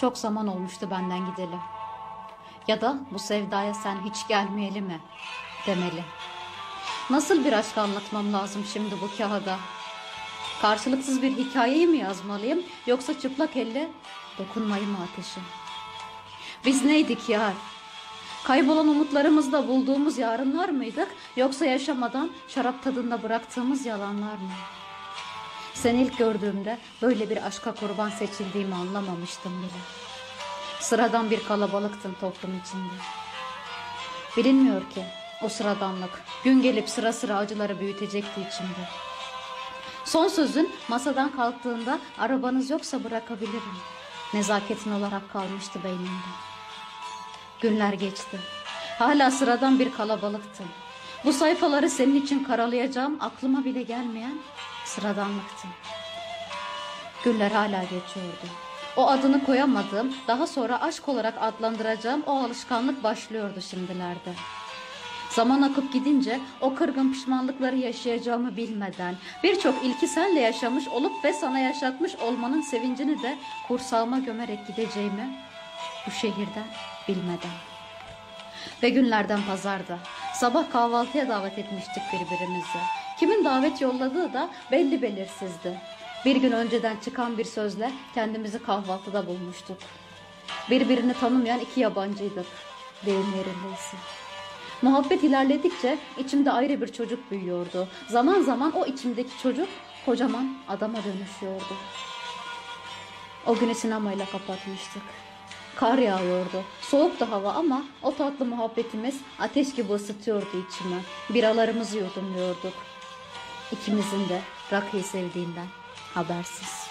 Çok zaman olmuştu benden gideli. Ya da bu sevdaya sen hiç gelmeyeli mi demeli. Nasıl bir aşk anlatmam lazım şimdi bu kağıda? Karşılıksız bir hikayeyi mi yazmalıyım yoksa çıplak elle dokunmayı mı ateşe? Biz neydik yar? Kaybolan umutlarımızda bulduğumuz yarınlar mıydık yoksa yaşamadan şarap tadında bıraktığımız yalanlar mı? Seni ilk gördüğümde böyle bir aşka kurban seçildiğimi anlamamıştım bile. Sıradan bir kalabalıktın toplum içinde. Bilinmiyor ki o sıradanlık gün gelip sıra sıra acıları büyütecekti içimde. Son sözün masadan kalktığında arabanız yoksa bırakabilirim. Nezaketin olarak kalmıştı beynimde. Günler geçti. Hala sıradan bir kalabalıktım. Bu sayfaları senin için karalayacağım aklıma bile gelmeyen sıradanlıktım. Günler hala geçiyordu. O adını koyamadığım, daha sonra aşk olarak adlandıracağım o alışkanlık başlıyordu şimdilerde. Zaman akıp gidince o kırgın pişmanlıkları yaşayacağımı bilmeden birçok ilki senle yaşamış olup ve sana yaşatmış olmanın sevincini de kursağıma gömerek gideceğimi bu şehirden bilmeden. Ve günlerden pazarda sabah kahvaltıya davet etmiştik birbirimizi. Kimin davet yolladığı da belli belirsizdi. Bir gün önceden çıkan bir sözle kendimizi kahvaltıda bulmuştuk. Birbirini tanımayan iki yabancıydık. Deyim yerindeyse. Muhabbet ilerledikçe içimde ayrı bir çocuk büyüyordu. Zaman zaman o içimdeki çocuk kocaman adama dönüşüyordu. O günü sinemayla kapatmıştık. Kar yağıyordu. Soğuktu hava ama o tatlı muhabbetimiz ateş gibi ısıtıyordu içimi. Biralarımızı yudumluyorduk. İkimizin de rakıyı sevdiğinden habersiz.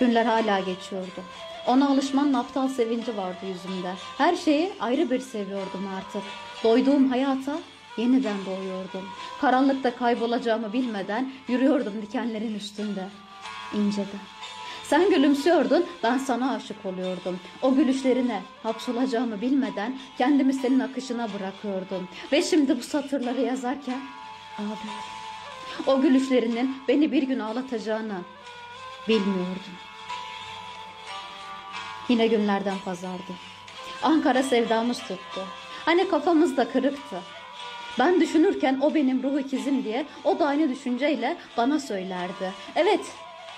Günler hala geçiyordu. Ona alışmanın aptal sevinci vardı yüzümde. Her şeyi ayrı bir seviyordum artık. Doyduğum hayata yeniden doğuyordum. Karanlıkta kaybolacağımı bilmeden yürüyordum dikenlerin üstünde. İnceden. Sen gülümsüyordun, ben sana aşık oluyordum. O gülüşlerine hapsolacağımı bilmeden kendimi senin akışına bırakıyordum. Ve şimdi bu satırları yazarken ağlıyorum. O gülüşlerinin beni bir gün ağlatacağını bilmiyordum. Yine günlerden pazardı. Ankara sevdamız tuttu. Hani kafamız da kırıktı. Ben düşünürken o benim ruh ikizim diye o da aynı düşünceyle bana söylerdi. Evet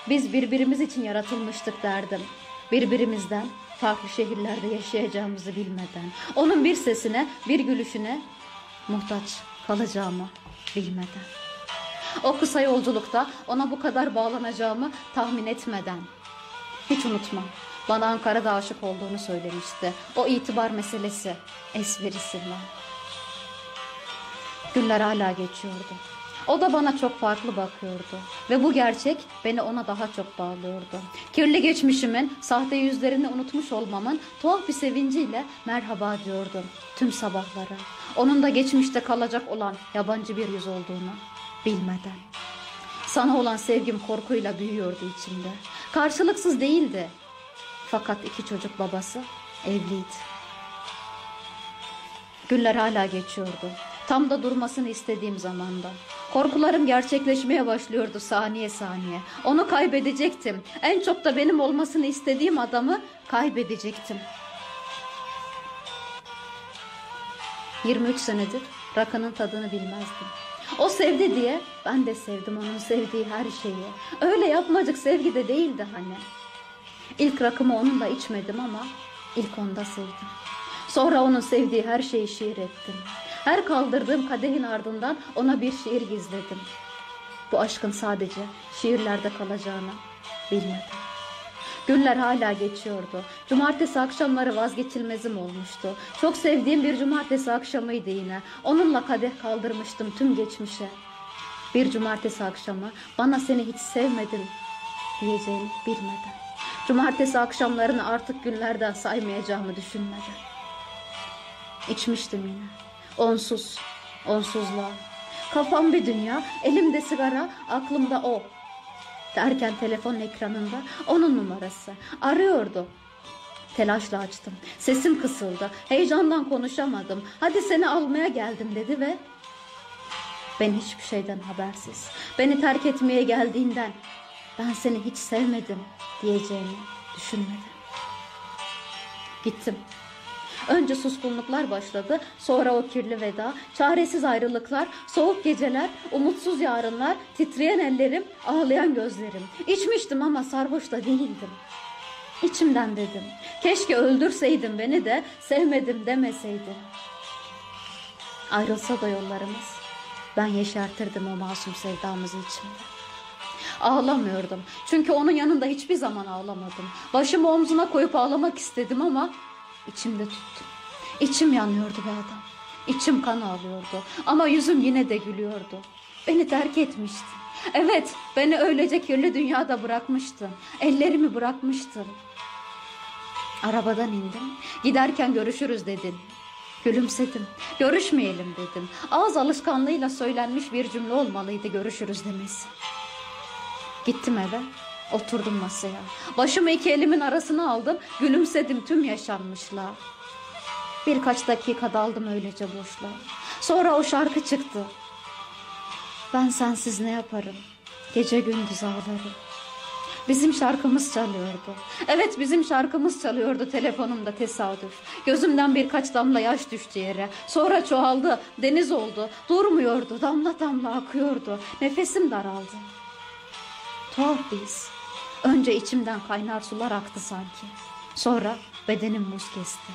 biz birbirimiz için yaratılmıştık derdim. Birbirimizden farklı şehirlerde yaşayacağımızı bilmeden. Onun bir sesine bir gülüşüne muhtaç kalacağımı bilmeden. O kısa yolculukta ona bu kadar bağlanacağımı tahmin etmeden. Hiç unutmam. Bana Ankara'da aşık olduğunu söylemişti. O itibar meselesi esprisiyle. Günler hala geçiyordu. O da bana çok farklı bakıyordu. Ve bu gerçek beni ona daha çok bağlıyordu. Kirli geçmişimin, sahte yüzlerini unutmuş olmamın tuhaf bir sevinciyle merhaba diyordum tüm sabahlara. Onun da geçmişte kalacak olan yabancı bir yüz olduğunu bilmeden. Sana olan sevgim korkuyla büyüyordu içimde. Karşılıksız değildi. Fakat iki çocuk babası evliydi. Günler hala geçiyordu. Tam da durmasını istediğim zamanda. Korkularım gerçekleşmeye başlıyordu saniye saniye. Onu kaybedecektim. En çok da benim olmasını istediğim adamı kaybedecektim. 23 senedir rakının tadını bilmezdim. O sevdi diye ben de sevdim onun sevdiği her şeyi. Öyle yapmacık sevgi de değildi hani. İlk rakımı onunla içmedim ama ilk onda sevdim. Sonra onun sevdiği her şeyi şiir ettim. Her kaldırdığım kadehin ardından ona bir şiir gizledim. Bu aşkın sadece şiirlerde kalacağını bilmedim. Günler hala geçiyordu. Cumartesi akşamları vazgeçilmezim olmuştu. Çok sevdiğim bir cumartesi akşamıydı yine. Onunla kadeh kaldırmıştım tüm geçmişe. Bir cumartesi akşamı bana seni hiç sevmedim diyeceğini bilmeden. Cumartesi akşamlarını artık günlerden saymayacağımı düşünmeden. İçmiştim yine. Onsuz, onsuzluğa. Kafam bir dünya, elimde sigara, aklımda o. Derken telefon ekranında onun numarası. Arıyordu. Telaşla açtım. Sesim kısıldı. Heyecandan konuşamadım. Hadi seni almaya geldim dedi ve ben hiçbir şeyden habersiz. Beni terk etmeye geldiğinden ben seni hiç sevmedim diyeceğini Düşünmedi. Gittim. Önce suskunluklar başladı, sonra o kirli veda, çaresiz ayrılıklar, soğuk geceler, umutsuz yarınlar, titreyen ellerim, ağlayan gözlerim. İçmiştim ama sarhoş da değildim. İçimden dedim, keşke öldürseydin beni de sevmedim demeseydin. Ayrılsa da yollarımız, ben yeşertirdim o masum sevdamızı içimde. Ağlamıyordum. Çünkü onun yanında hiçbir zaman ağlamadım. Başımı omzuna koyup ağlamak istedim ama içimde tuttum. İçim yanıyordu be adam. İçim kan ağlıyordu. Ama yüzüm yine de gülüyordu. Beni terk etmişti. Evet, beni öylece kirli dünyada bırakmıştın. Ellerimi bırakmıştın. Arabadan indim. Giderken görüşürüz dedin. Gülümsedim. Görüşmeyelim dedim. Ağız alışkanlığıyla söylenmiş bir cümle olmalıydı görüşürüz demesi. Gittim eve, oturdum masaya. Başımı iki elimin arasına aldım, gülümsedim tüm yaşanmışlığa. Birkaç dakika daldım öylece boşluğa. Sonra o şarkı çıktı. Ben sensiz ne yaparım? Gece gündüz ağlarım. Bizim şarkımız çalıyordu. Evet bizim şarkımız çalıyordu telefonumda tesadüf. Gözümden birkaç damla yaş düştü yere. Sonra çoğaldı, deniz oldu. Durmuyordu, damla damla akıyordu. Nefesim daraldı. Tuhaf bir his. Önce içimden kaynar sular aktı sanki. Sonra bedenim buz kesti.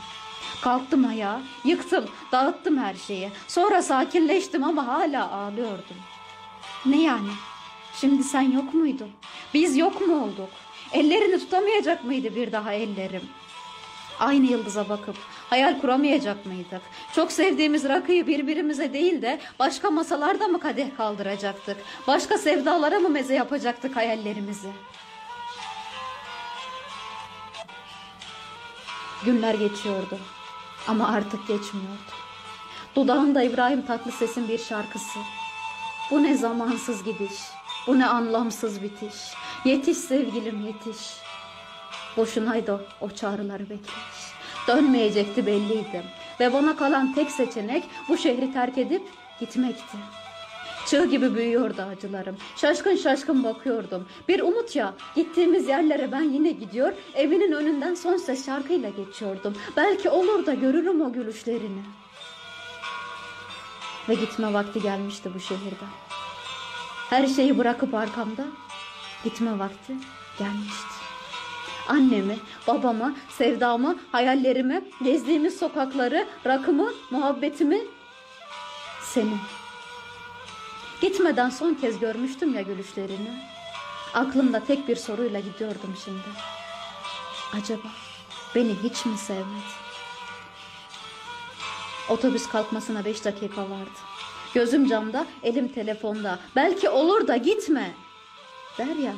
Kalktım ayağa, yıktım, dağıttım her şeyi. Sonra sakinleştim ama hala ağlıyordum. Ne yani? Şimdi sen yok muydun? Biz yok mu olduk? Ellerini tutamayacak mıydı bir daha ellerim? Aynı yıldıza bakıp hayal kuramayacak mıydık? Çok sevdiğimiz rakıyı birbirimize değil de başka masalarda mı kadeh kaldıracaktık? Başka sevdalara mı meze yapacaktık hayallerimizi? Günler geçiyordu ama artık geçmiyordu. Dudağında İbrahim Tatlıses'in bir şarkısı. Bu ne zamansız gidiş, bu ne anlamsız bitiş. Yetiş sevgilim yetiş. Boşunaydı o çağrıları beklemiş. Dönmeyecekti belliydi. Ve bana kalan tek seçenek bu şehri terk edip gitmekti. Çığ gibi büyüyordu acılarım. Şaşkın şaşkın bakıyordum. Bir umut ya gittiğimiz yerlere ben yine gidiyor. Evinin önünden son ses şarkıyla geçiyordum. Belki olur da görürüm o gülüşlerini. Ve gitme vakti gelmişti bu şehirde. Her şeyi bırakıp arkamda gitme vakti gelmişti. Annemi, babamı, sevdamı, hayallerimi, gezdiğimiz sokakları, rakımı, muhabbetimi, seni. Gitmeden son kez görmüştüm ya gülüşlerini. Aklımda tek bir soruyla gidiyordum şimdi. Acaba beni hiç mi sevmedi? Otobüs kalkmasına beş dakika vardı. Gözüm camda, elim telefonda. Belki olur da gitme. Der ya.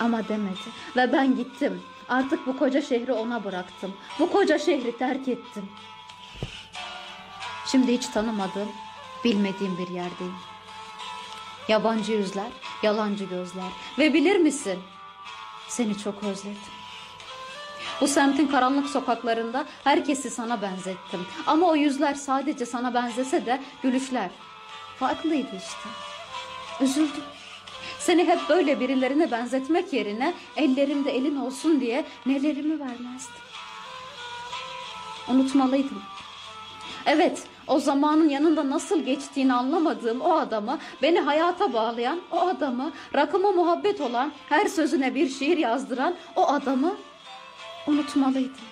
Ama demedi. Ve ben gittim. Artık bu koca şehri ona bıraktım. Bu koca şehri terk ettim. Şimdi hiç tanımadığım, bilmediğim bir yerdeyim. Yabancı yüzler, yalancı gözler. Ve bilir misin? Seni çok özledim. Bu semtin karanlık sokaklarında herkesi sana benzettim. Ama o yüzler sadece sana benzese de gülüşler farklıydı işte. Üzüldüm. Seni hep böyle birilerine benzetmek yerine ellerimde elin olsun diye nelerimi vermezdim. Unutmalıydım. Evet, o zamanın yanında nasıl geçtiğini anlamadığım o adamı, beni hayata bağlayan o adamı, rakıma muhabbet olan, her sözüne bir şiir yazdıran o adamı unutmalıydım.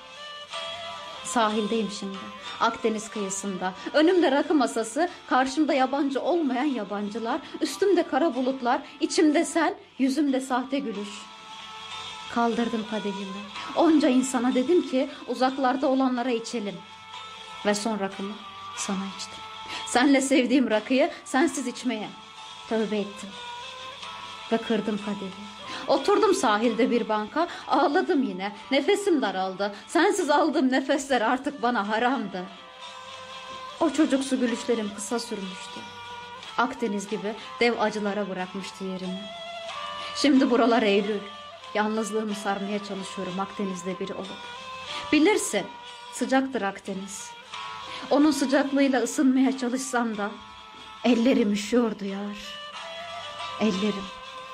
Sahildeyim şimdi. Akdeniz kıyısında. Önümde rakı masası, karşımda yabancı olmayan yabancılar, üstümde kara bulutlar, içimde sen, yüzümde sahte gülüş. Kaldırdım kadehimi. Onca insana dedim ki uzaklarda olanlara içelim. Ve son rakımı sana içtim. Senle sevdiğim rakıyı sensiz içmeye tövbe ettim. Ve kırdım kadehi. Oturdum sahilde bir banka, ağladım yine. Nefesim daraldı. Sensiz aldığım nefesler artık bana haramdı. O çocuksu gülüşlerim kısa sürmüştü. Akdeniz gibi dev acılara bırakmıştı yerimi. Şimdi buralar Eylül. Yalnızlığımı sarmaya çalışıyorum Akdeniz'de biri olup. Bilirsin sıcaktır Akdeniz. Onun sıcaklığıyla ısınmaya çalışsam da ellerim üşüyordu yar. Ellerim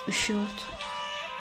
üşüyordu.